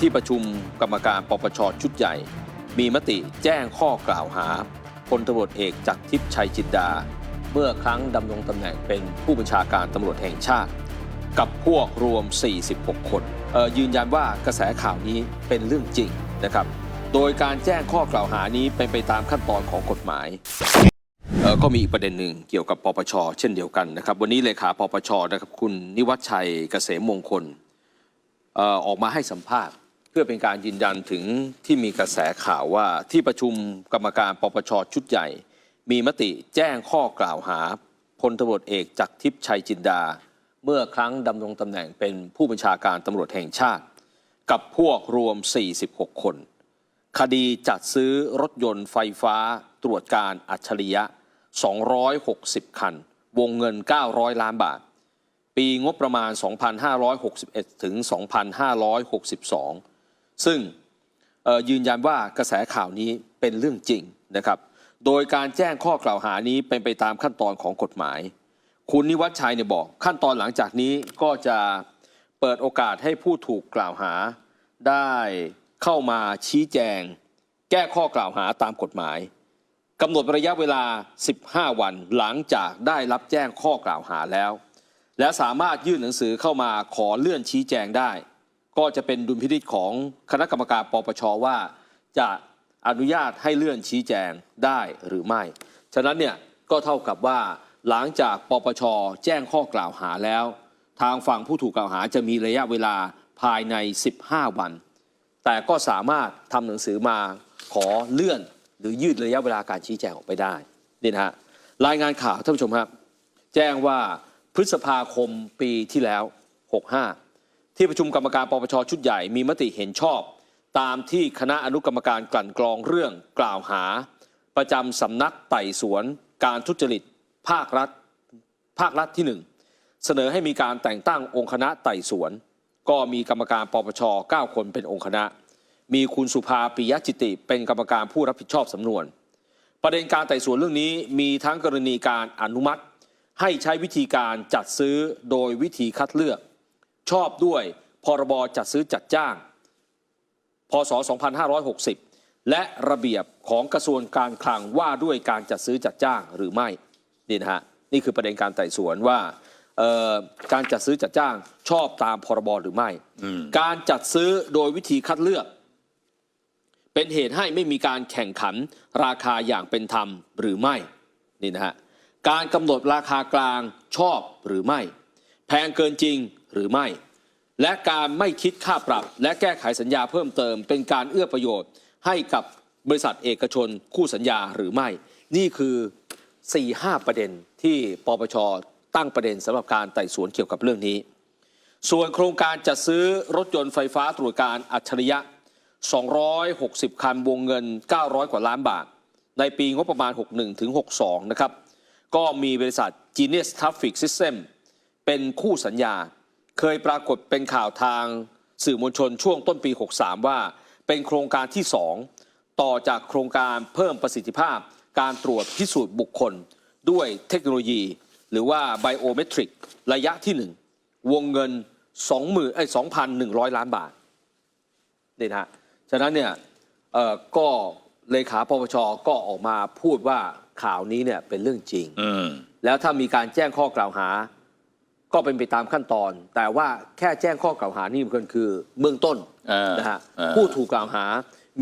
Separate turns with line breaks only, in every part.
ที่ประชุมกรรมการปปชชุดใหญ่ มีมติแจ้งข้อกล่าวหาพลตำรวจเอกจากรทิพย์ชัยจินดา เมื่อครั้งดำรงตำแหน่งเป็นผู้บัญชาการตำรวจแห่งชาติ กับพวกรวม 46 คนยืนยันว่ากระแสข่าวนี้เป็นเรื่องจริงนะครับ โดยการแจ้งข้อกล่าวหานี้เป็นไปตามขั้นตอนของกฎหมายก็มีอีกประเด็นหนึ่งเกี่ยวกับปปช เช่นเดียวกันนะครับ วันนี้เลขาปปชนะครับคุณนิวัฒชัยเกษมมงคลออกมาให้สัมภาษณ์ เพื่อเป็นการยืนยันถึงที่มีกระแสข่าวว่าที่ประชุมกรรมการปปชชุดใหญ่ มีมติแจ้งข้อกล่าวหาพลตำรวจเอกจากรทิพย์ชัยจินดา เมื่อครั้งดำรงตำแหน่งเป็นผู้บัญชาการตำรวจแห่งชาติ กับพวกรวม 46 คน คดีจัดซื้อรถยนต์ไฟฟ้าตรวจการอัจฉริยะ 260 คัน วงเงิน 900 ล้านบาท ปีงบประมาณ 2561 ถึง 2562 ซึ่งยืนยันว่ากระแสข่าวนี้เป็นเรื่องจริงนะครับ โดยการแจ้งข้อกล่าวหานี้เป็นไปตามขั้นตอนของกฎหมาย คุณนิวัฒชัยเนี่ยบอก ขั้นตอนหลังจากนี้ก็จะเปิดโอกาสให้ผู้ถูกกล่าวหา ได้เข้ามาชี้แจง แก้ข้อกล่าวหาตามกฎหมายกำหนดระยะเวลา 15 วันหลังจากได้รับแจ้งข้อกล่าวหาแล้ว และสามารถยื่นหนังสือเข้ามาขอเลื่อนชี้แจงได้ ก็จะเป็นดุลพินิจของคณะกรรมการปปชว่า จะอนุญาตให้เลื่อนชี้แจงได้หรือไม่ ฉะนั้นเนี่ยก็เท่ากับว่าหลังจากปปชแจ้งข้อกล่าวหาแล้ว ทางฝั่งผู้ถูกกล่าวหาจะมีระยะเวลาภายใน 15 วัน แต่ก็สามารถทำหนังสือมาขอเลื่อนหรือยืดระยะเวลาการชี้แจงออกไปได้นี่นะฮะรายงานข่าวท่านผู้ชมครับ แจ้งว่าพฤษภาคมปีที่แล้ว 65 ที่ประชุมกรรมการปปชชุดใหญ่มีมติเห็นชอบ ตามที่คณะอนุกรรมการกลั่นกรองเรื่องกล่าวหา ประจำสำนักไต่สวน การทุจริต ภาครัฐ ภาครัฐที่หนึ่งเสนอให้มีการแต่งตั้งองค์คณะไต่สวน ก็มีกรรมการปปช9 คนเป็นองค์คณะ มีคุณสุภาปิยจิติ เป็นกรรมการผู้รับผิดชอบสำนวน ประเด็นการไต่สวนเรื่องนี้มีทั้งกรณีการอนุมัติ ให้ใช้วิธีการจัดซื้อโดยวิธีคัดเลือก ชอบด้วยพรบจัดซื้อจัดจ้าง พศ 2560 และระเบียบของกระทรวงการคลังว่าด้วยการจัดซื้อจัดจ้างหรือไม่นี่นะฮะนี่คือประเด็นการไต่สวนว่าเอ่อการจัดซื้อจัดจ้างชอบตามพรบหรือไม่ การจัดซื้อโดยวิธีคัดเลือก เป็นเหตุให้ไม่มีการแข่งขันราคาอย่างเป็นธรรมหรือไม่นี่นะฮะการกำหนดราคากลางชอบหรือไม่ แพงเกินจริง หรือไม่ และการไม่คิดค่าปรับ และแก้ไขสัญญาเพิ่มเติม เป็นการเอื้อประโยชน์ให้กับบริษัทเอกชนคู่สัญญาหรือไม่ นี่คือ 4-5 ประเด็นที่ปปชตั้งประเด็นสำหรับการไต่สวนเกี่ยวกับเรื่องนี้ ส่วนโครงการจัดซื้อรถยนต์ไฟฟ้าตรวจการอัจฉริยะ 260 คันวงเงิน 900 กว่าล้านบาท ในปีงบประมาณ 61 ถึง 62 นะครับ ก็มีบริษัท Genius Traffic System เป็นคู่สัญญา เคยปรากฏเป็นข่าวทางสื่อมวลชนช่วงต้นปี 63 ว่า เป็นโครงการที่ 2 ต่อจากโครงการเพิ่มประสิทธิภาพ การตรวจพิสูจน์บุคคล ด้วยเทคโนโลยี หรือว่าไบโอเมตริกระยะที่ 1 วงเงิน 20,000เอ้ย2,100 ล้านบาทนี่นะฮะฉะนั้นเนี่ยเอ่อก็เลขาปปชก็ออกมาพูดว่าข่าวนี้เนี่ยเป็นเรื่องจริง
อืม
แล้วถ้ามีการแจ้งข้อกล่าวหา ก็เป็นไปตามขั้นตอน แต่ว่าแค่แจ้งข้อกล่าวหานี่มันคือเบื้องต้น
อ่าน
นะฮะ
อ่า
ผู้ถูกกล่าวหา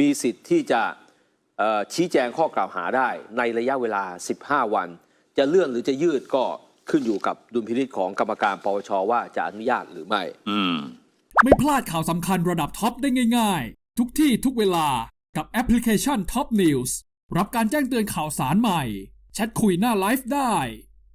มีสิทธิ์ที่จะเอ่อชี้แจงข้อกล่าวหาได้ในระยะเวลา 15 วัน จะเลื่อนหรือจะยืดก็ขึ้นอยู่กับดุลพินิจของกรรมการปปชว่าจะอนุญาตหรือไม่
อืม
ไม่พลาดข่าวสำคัญระดับท็อปได้ง่าย ๆ ทุกที่ทุกเวลากับแอปพลิเคชัน Top News รับการแจ้งเตือนข่าวสารใหม่ แชทคุยหน้าไลฟ์ได้